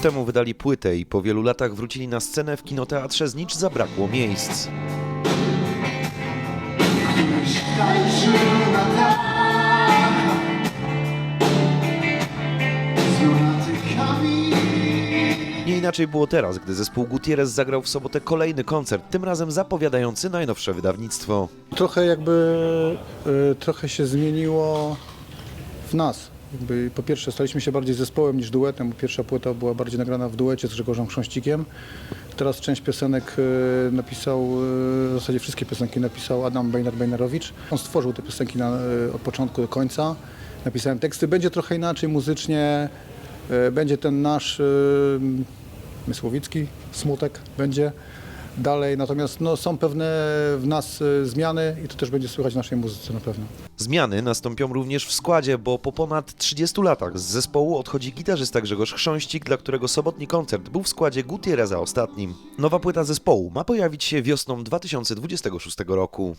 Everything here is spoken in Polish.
temu wydali płytę i po wielu latach wrócili na scenę w kinoteatrze Znicz zabrakło miejsc. Nie inaczej było teraz, gdy zespół Gutierrez zagrał w sobotę kolejny koncert, tym razem zapowiadający najnowsze wydawnictwo. Trochę jakby, y, trochę się zmieniło w nas. Jakby po pierwsze staliśmy się bardziej zespołem niż duetem, pierwsza płyta była bardziej nagrana w duecie z Grzegorzem Chrząścikiem. Teraz część piosenek y, napisał, y, w zasadzie wszystkie piosenki napisał Adam Bejnar-Bejnarowicz. On stworzył te piosenki na, y, od początku do końca. Napisałem teksty. Będzie trochę inaczej muzycznie, będzie ten nasz Mysłowicki smutek, będzie dalej. Natomiast no, są pewne w nas y, zmiany i to też będzie słychać w naszej muzyce na pewno. Zmiany nastąpią również w składzie, bo po ponad 30 latach z zespołu odchodzi gitarzysta Grzegorz Chrząścik, dla którego sobotni koncert był w składzie Gutierreza ostatnim. Nowa płyta zespołu ma pojawić się wiosną 2026 roku.